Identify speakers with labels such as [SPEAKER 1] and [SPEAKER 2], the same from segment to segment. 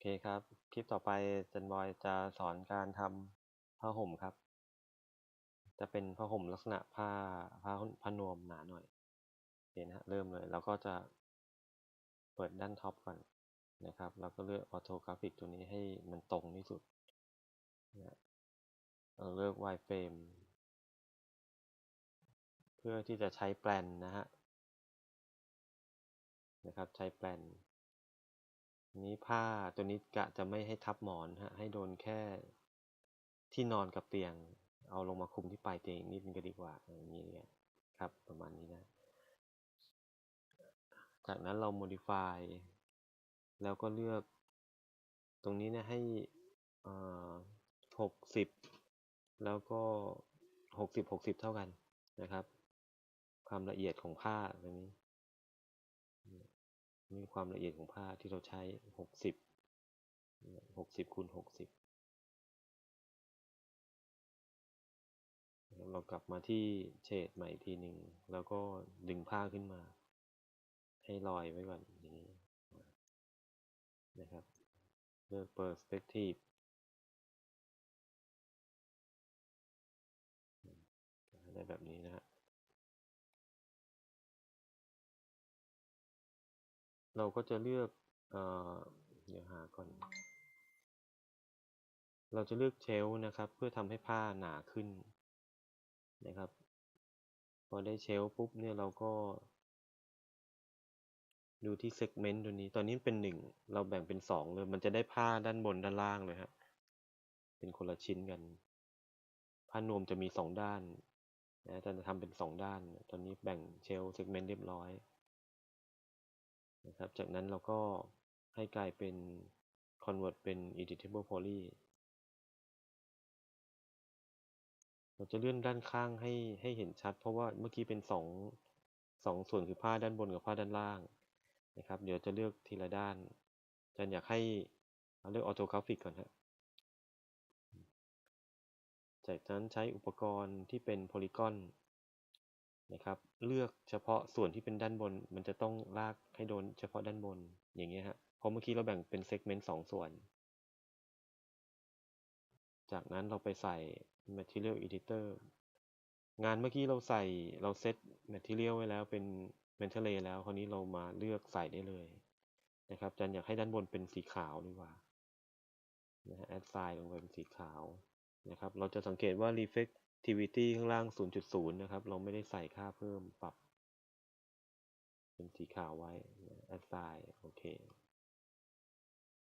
[SPEAKER 1] เคครับ คลิปต่อไปเจนบอยจะสอนการทำผ้าห่มครับ จะเป็นผ้าห่มลักษณะผ้าผ้าผ้านวมหนาหน่อยโอเคนะฮะเริ่มเลยเราก็จะเปิดด้านท็อปก่อนนะครับ แล้วก็เลือกออโตกราฟิกตัวนี้ให้มันตรงที่สุดนะเราเลือก wireframe เพื่อที่จะใช้แปลนนะฮะนะครับ ใช้แปลน นี้ผ้าตัวนี้กะจะไม่ให้ทับหมอนฮะให้โดนแค่ที่นอนกับเตียง เอาลงมาคุมที่ปลายเตียงนิดนึงก็ดีกว่าอย่างนี้ครับประมาณนี้นะ จากนั้นเรา modify แล้วก็เลือกตรงนี้เนี่ยให้หกสิบแล้วก็หกสิบหกสิบเท่ากันนะครับ ความละเอียดของผ้าตรงนี้ นี่ความละเอียดของผ้าที่เราใช้หกสิบหกสิบคูณหกสิบเรากลับมาที่เฉดใหม่ทีหนึ่ง แล้วก็ดึงผ้าขึ้นมา ให้ลอยไว้ก่อนอย่างนี้นะครับเลือก perspective ได้แบบนี้นะฮะ เราก็จะเลือกเอ่อเดี๋ยวหาก่อน เราจะเลือกเชลนะครับ เพื่อทำให้ผ้าหนาขึ้นนะครับ พอได้เชลปุ๊บเนี่ยเราก็ ดูที่เซกเมนต์ตัวนี้ ตอนนี้เป็นหนึ่งเราแบ่งเป็นสองเลย มันจะได้ผ้าด้านบนด้านล่างเลยฮะเป็นคนละชิ้นกัน ผ้านวมจะมีสองด้านนะจะทำเป็นสองด้าน ตอนนี้แบ่งเชลเซกเมนต์เรียบร้อย นะครับ จากนั้นเราก็ให้กลายเป็น convert เป็น editable poly เราจะเลื่อนด้านข้างให้ให้เห็นชัด เพราะว่าเมื่อกี้เป็นสองสองส่วนคือผ้าด้านบนกับผ้าด้านล่างนะครับ เดี๋ยวจะเลือกทีละด้านจันอยากให้เลือกออโตกราฟิกก่อนฮะจากนั้นใช้อุปกรณ์ที่เป็นโพลีกอน นะครับ เลือกเฉพาะส่วนที่เป็นด้านบน มันจะต้องลากให้โดนเฉพาะด้านบน อย่างเงี้ยฮะเพราะเมื่อกี้เราแบ่งเป็นเซกเมนต์สองส่วน จากนั้นเราไปใส่ material editor งานเมื่อกี้เราใส่เราเซต material ไว้แล้วเป็น mental a y แล้ว คราวนี้เรามาเลือกใส่ได้เลยนะครับจันอยากให้ด้านบนเป็นสีขาวดีกว่านะฮะ add sign ลงไปเป็นสีขาวนะครับ เราจะสังเกตว่า reflectivity ข้างล่าง 0.0 นะครับ เราไม่ได้ใส่ค่าเพิ่มปรับ เป็นสีขาวไว้ add sign โอเค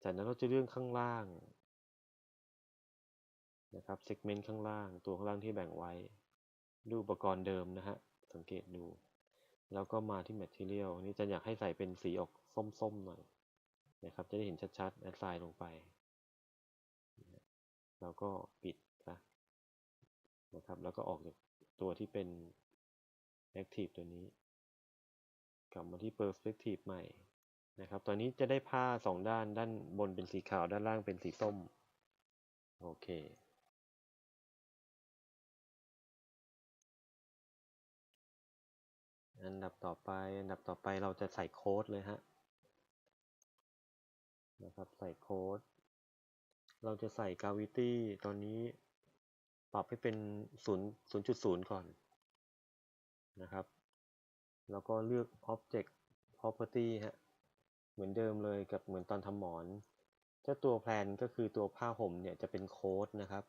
[SPEAKER 1] จากนั้นเราจะเลื่อนข้างล่างนะครับ segment ข้างล่าง ตัวข้างล่างที่แบ่งไว้ ดูอุปกรณ์เดิมนะฮะ สังเกตดู แล้วก็มาที่ material นี่จะอยากให้ใส่เป็นสีออกส้มๆหน่อยนะครับ จะได้เห็นชัดๆ add sign ลงไป แล้วก็ปิด นะครับ แล้วก็ออกจากตัวที่เป็น active ตัวนี้ กลับมาที่ perspective ใหม่นะครับ ตอนนี้จะได้ผ้าสองด้าน ด้านบนเป็นสีขาว ด้านล่างเป็นสีส้ม โอเคอันดับต่อไป อันดับต่อไปเราจะใส่โค้ดเลยฮะ นะครับ ใส่โค้ด เราจะใส่ gravity ตอนนี้ ปรับให้เป็น0 0.0ก่อนนะครับ แล้วก็เลือก object property ฮะ เหมือนเดิมเลยกับเหมือนตอนทำหมอน เจ้าตัวแพลนก็คือตัวผ้าห่มเนี่ยจะเป็นโค้ดนะครับ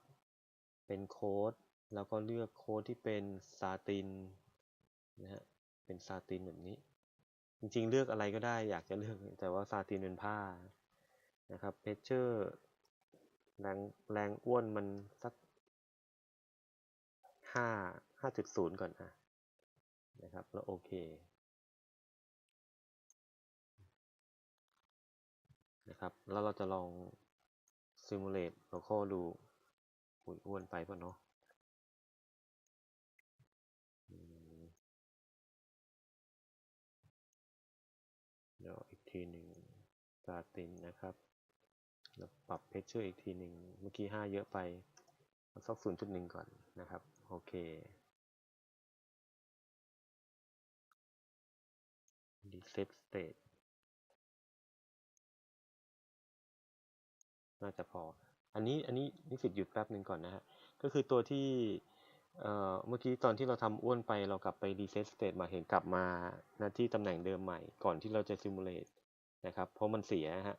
[SPEAKER 1] เป็นโค้ด แล้วก็เลือกโค้ดที่เป็นซาตินนะฮะ เป็นซาตินแบบนี้ จริงๆ เลือกอะไรก็ได้อยากจะเลือก แต่ว่าซาตินเป็นผ้านะครับเพชเชอร์แรงแรงอ้วนมันสัก ห้าห้าจุดศูนย์ก่อนนะนะครับ แล้วโอเคนะครับ แล้วเราจะลอง simulate local ดูหุ่นอ้วนไปป่ะเนาะเดี๋ยวอีกทีหนึ่งสาตินนะครับ แล้วปรับเพชเชอร์อีกทีหนึ่ง เมื่อกี้ห้าเยอะไป สักศูนย์จุดหนึ่งก่อนนะครับ โอเค reset state น่าจะพอ อันนี้อันนี้นิสิตหยุดแป๊บหนึ่งก่อนนะฮะ ก็คือตัวที่เมื่อกี้ตอนที่เราทำอ้วนไปเรากลับไป reset state มาเห็นกลับมาหน้าที่ตำแหน่งเดิมใหม่ก่อนที่เราจะ simulate นะครับ เพราะมันเสียฮะ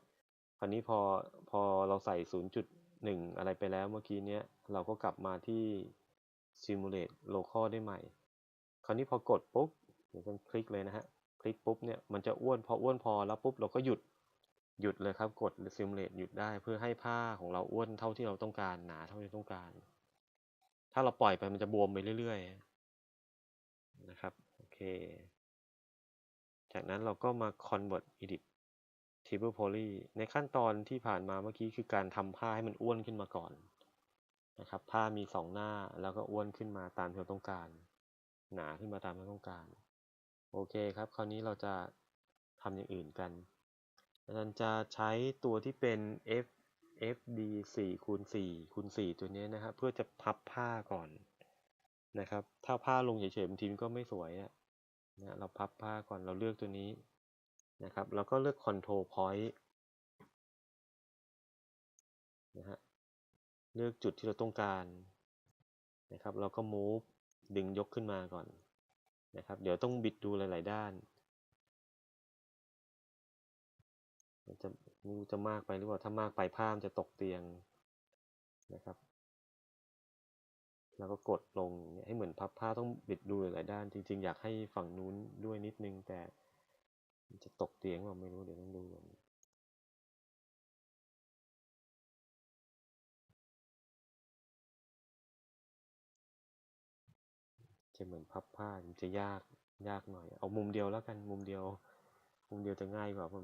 [SPEAKER 1] คราวนี้พอพอเราใส่ 0.1อะไรไปแล้วเมื่อกี้เนี้ย เราก็กลับมาที่ simulate local ได้ใหม่ คราวนี้พอกดปุ๊บเดี๋ยวกันคลิกเลยนะฮะ คลิกปุ๊บเนี่ยมันจะอ้วนพออ้วนพอแล้วปุ๊บเราก็หยุดหยุดเลยครับ กด simulate หยุดได้เพื่อให้ผ้าของเราอ้วนเท่าที่เราต้องการหนาเท่าที่ต้องการ ถ้าเราปล่อยไปมันจะบวมไปเรื่อยๆนะครับ โอเค จากนั้นเราก็มา convert edit table poly ในขั้นตอนที่ผ่านมาเมื่อกี้คือการทำผ้าให้มันอ้วนขึ้นมาก่อนนะครับ ผ้ามีสองหน้าแล้วก็อ้วนขึ้นมาตามที่เราต้องการ หนาขึ้นมาตามที่เราต้องการ โอเคครับ คราวนี้เราจะทำอย่างอื่นกันอาจารย์จะใช้ตัวที่เป็น f fd 4คูณ4คูณ4ตัวนี้นะครับ เพื่อจะพับผ้าก่อนนะครับ ถ้าผ้าลงเฉยๆบางทีมันก็ไม่สวยนะเราพับผ้าก่อนเราเลือกตัวนี้ นะครับ แล้วก็เลือก control point นะฮะเลือกจุดที่เราต้องการนะครับเราก็ move ดึงยกขึ้นมาก่อนนะครับ เดี๋ยวต้องบิดดูหลาย ๆ ด้านมันจะมูจะมากไปหรือเปล่าถ้ามากไปผ้ามจะตกเตียงนะครับ แล้วก็กดลงให้เหมือนพับผ้าต้องบิดดูหลายด้าน จริง ๆ อยากให้ฝั่งนู้นด้วยนิดนึงแต่ ตกเตียงว่าไม่รู้เดี๋ยวต้องดูก่อนจะเหมือนพับผ้ามันจะยากยากหน่อย เอามุมเดียวแล้วกันมุมเดียว มุมเดียวจะง่ายกว่าผม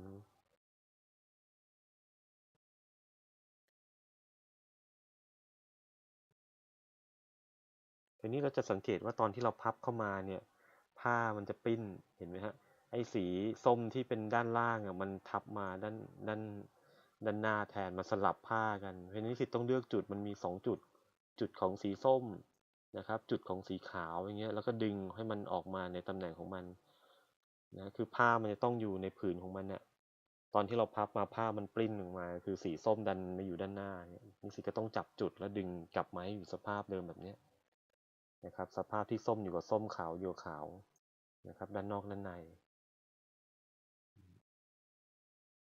[SPEAKER 1] ทีนี้เราจะสังเกตว่าตอนที่เราพับเข้ามาเนี่ย ผ้ามันจะปิ้นเห็นไหมฮะ ไอ้สีส้มที่เป็นด้านล่างอะมันทับมาด้านด้านด้านหน้าแทนมาสลับผ้ากัน เพราะนี้สิต้องเลือกจุดมันมีสองจุด จุดของสีส้มนะครับ จุดของสีขาวอย่างเงี้ยแล้วก็ดึงให้มันออกมาในตำแหน่งของมันนะคือผ้ามันจะต้องอยู่ในผืนของมันเนี่ยตอนที่เราพับมาผ้ามันปริ้นออกมา คือสีส้มดันมาอยู่ด้านหน้าเนี่ยนี่สิก็ต้องจับจุดแล้วดึงกลับมาให้อยู่สภาพเดิมแบบเนี้ยนะครับ สภาพที่ส้มอยู่กับส้มขาวอยู่ขาวนะครับ ด้านนอกด้านใน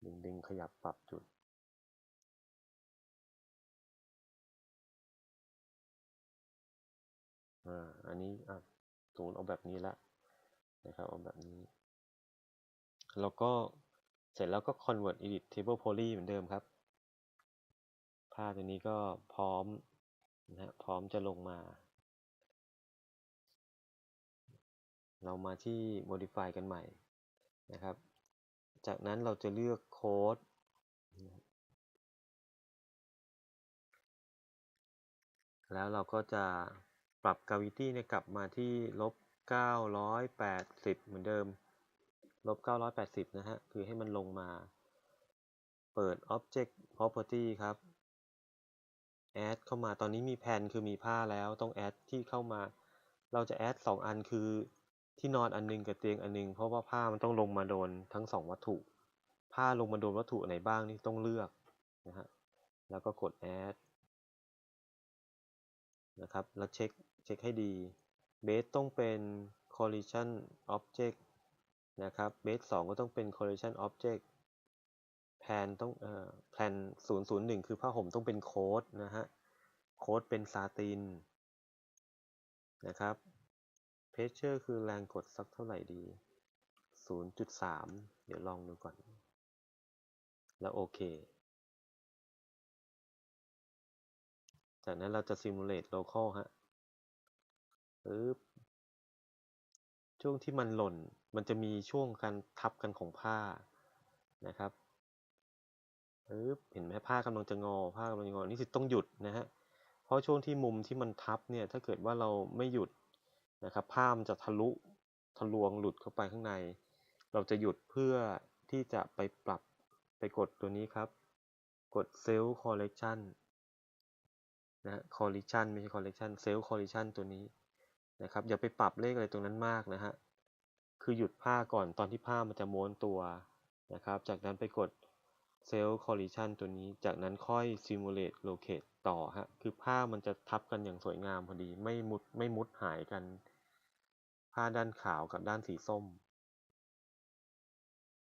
[SPEAKER 1] ดึงดึงขยับปรับจุดอ่าอันนี้อะสมมติเอาแบบนี้ละนะครับเอาแบบนี้ แล้วก็เสร็จแล้วก็ convert edit table poly เหมือนเดิมครับผ้าตัวนี้ก็พร้อมนะฮะพร้อมจะลงมา เรามาที่ modify กันใหม่นะครับ จากนั้นเราจะเลือกโค้ดแล้วเราก็จะปรับ gravity เนี่ยกลับมาที่ลบ 980 เหมือนเดิม ลบ 980 นะฮะ คือให้มันลงมา เปิด object property ครับ add เข้ามา ตอนนี้มีแผ่นคือมีผ้าแล้ว ต้อง add ที่เข้ามา เราจะ add 2 อันคือ ที่นอนอันนึงกับเตียงอันนึงเพราะว่าผ้ามันต้องลงมาโดนทั้ง2วัตถุ ผ้าลงมาโดนวัตถุไหนบ้างนี่ต้องเลือกนะฮะแล้วก็กด add นะครับ แล้วเช็คเช็คให้ดี base ต้องเป็น collision object นะครับ base 2 ก็ต้องเป็น collision object plan ต้องเอ่อ plan 001 คือผ้าห่มต้องเป็นโค้ดนะฮะ โค้ดเป็นซาตินนะครับ pressure คือแรงกดสักเท่าไหร่ดี 0.3 เดี๋ยวลองดูก่อน แล้วโอเค จากนั้นเราจะ simulate local ฮะปึ๊บช่วงที่มันหล่น มันจะมีช่วงการทับกันของผ้านะครับปึ๊บเห็นไหมผ้ากำลังจะงอ ผ้ากำลังจะงอ นี่สิต้องหยุดนะฮะ เพราะช่วงที่มุมที่มันทับเนี่ย ถ้าเกิดว่าเราไม่หยุด นะครับผ้ามันจะทะลุทะลวงหลุดเข้าไปข้างใน เราจะหยุดเพื่อที่จะไปปรับไปกดตัวนี้ครับ กด self correction นะ correction ไม่ใช่ correction self correction ตัวนี้นะครับ อย่าไปปรับเลขอะไรตรงนั้นมากนะฮะ คือหยุดผ้าก่อนตอนที่ผ้ามันจะม้วนตัวนะครับ จากนั้นไปกด Self Collision ตัวนี้ จากนั้นค่อย Simulate Locate ต่อฮะ คือผ้ามันจะทับกันอย่างสวยงามพอดี ไม่มุดไม่มุดหายกัน ผ้าด้านขาวกับด้านสีส้ม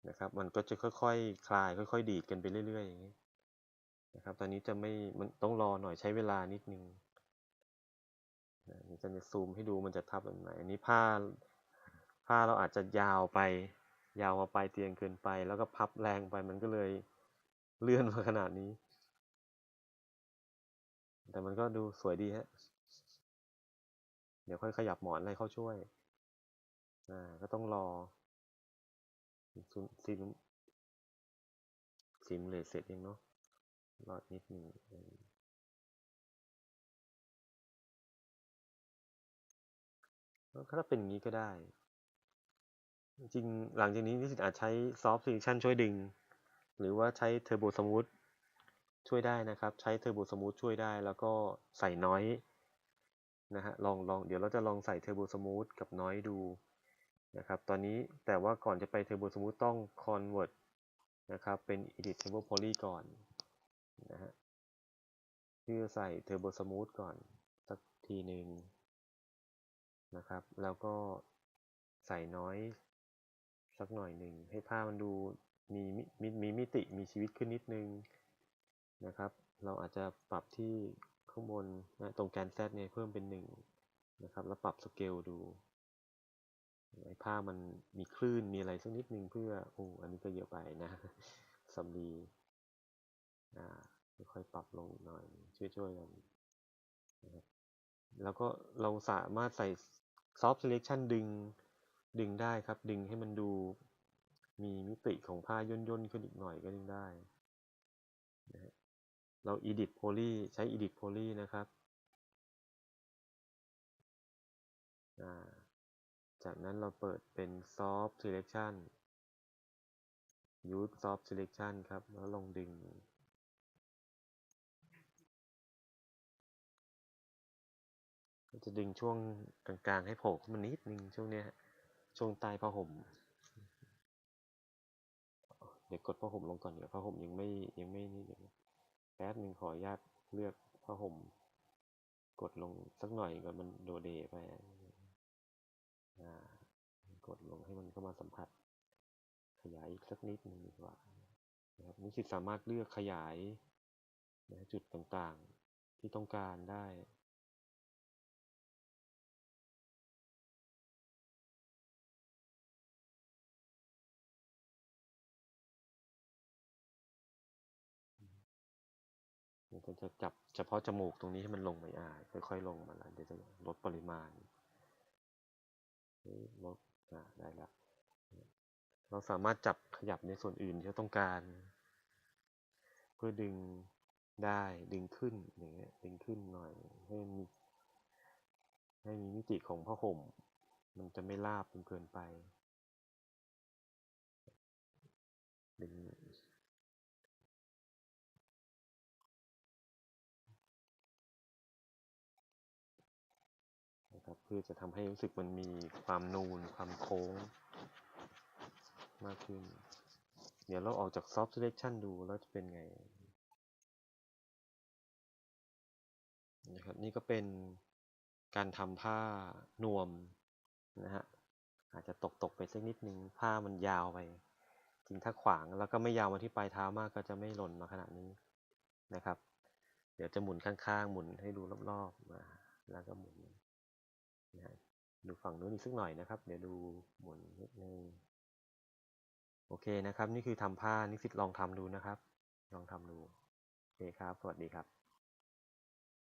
[SPEAKER 1] นะครับมันก็จะค่อยๆคคลาย ค่อย ๆ ดีดกันไปเรื่อยๆอย่างนี้นะครับ ตอนนี้จะไม่มันต้องรอหน่อยใช้เวลานิดนึงนะนี่จะซูมให้ดูมันจะทับแบบไหนอันนี้ผ้าผ้าเราอาจจะยาวไป ยาวมาปลายเตียงเกินไป แล้วก็พับแรงไปมันก็เลยเลื่อนมาขนาดนี้ แต่มันก็ดูสวยดีฮะเดี๋ยวค่อยขยับหมอนอะไรเข้าช่วย อ่า ก็ต้องรอซิมซิมเลเสร็จเองเนาะรอดนิดหนึ่งถ้าเป็นอย่างนี้ก็ได้ จริงหลังจากนี้นิสิตอาจใช้ซอฟต์ซิลิชันช่วยดึง หรือว่าใช้เทอร์โบสมูทช่วยได้นะครับ ใช้เทอร์โบสมูทช่วยได้ แล้วก็ใส่น้อยนะฮะลองลองเดี๋ยวเราจะลองใส่เทอร์โบสมูทกับน้อยดู นะครับตอนนี้แต่ว่าก่อนจะไปเทอร์โบสมูทต้อง convert นะครับเป็น edit table poly ก่อนนะฮะเพื่อใส่เทอร์โบสมูทก่อนสักทีหนึ่งนะครับ แล้วก็ใส่น้อยสักหน่อยหนึ่งให้ผ้ามันดูมีมีมีมิติมีชีวิตขึ้นนิดนึงนะครับ เราอาจจะปรับที่ข้างบนนะตรงแกน Z เนี่ยเพิ่มเป็นหนึ่งนะครับแล้วปรับสเกลดู ไอ้ผ้ามันมีคลื่นมีอะไรสักนิดนึงเพื่อโอ้อันนี้ก็เยอะไปนะสำลีอ่าค่อยปรับลงหน่อยช่วยๆกันนะครับแล้วก็เราสามารถใส่ soft selection ดึงดึงได้ครับ ดึงให้มันดูมีมิติของผ้าย่นย่นขึ้นอีกหน่อยก็ดึงได้นะเรา edit poly ใช้ edit poly นะครับ อ่า จากนั้นเราเปิดเป็น soft selection use soft selection ครับ แล้วลองดึง จะดึงช่วงกลางๆ ให้โผล่ขึ้นมานิดนึงช่วงเนี้ยช่วงใต้ผ้าห่ม เดี๋ยวกดผ้าห่มลงก่อนเดี๋ยวผ้าห่มยังไม่ยังไม่นี่เดี๋ยวแป๊บหนึ่งขออนุญาตเลือกผ้าห่ม กดลงสักหน่อยก่อนมันโดเดไป กดลงให้มันเข้ามาสัมผัส ขยายอีกสักนิดนึงดีกว่านะครับนิสิตสามารถเลือกขยายนะจุดต่างๆที่ต้องการได้มันก็จะจับเฉพาะจมูกตรงนี้ให้มันลงไปอ่าค่อยๆ ลงมาแล้วเดี๋ยวจะลดปริมาณ ลดอ่าได้แล้วเราสามารถจับขยับในส่วนอื่นที่เราต้องการ เพื่อดึงได้ดึงขึ้นอย่างเงี้ยดึงขึ้นหน่อยให้มีให้มีมิติของผ้าห่ม มันจะไม่ลาบจนเกินไป พื่อจะทำให้รู้สึกมันมีความนูน ความโค้ง มากขึ้น เดี๋ยวเราออกจาก soft selection ดูแล้วจะเป็นไงนะครับนี่ก็เป็นการทำผ้านวมนะฮะอาจจะตกตกไปสักนิดนึงผ้ามันยาวไป จริงถ้าขวางแล้วก็ไม่ยาวมาที่ปลายเท้ามากก็จะไม่หล่นมาขนาดนี้นะครับ เดี๋ยวจะหมุนข้างๆ หมุนให้ดูรอบๆมาแล้วก็หมุน นะดูฝั่งนู้นอีกสักหน่อยนะครับ เดี๋ยวดูหมุนนิดนึงโอเคนะครับ นี่คือทำผ้านิสิตลองทำดูนะครับ ลองทำดู โอเคครับ สวัสดีครับ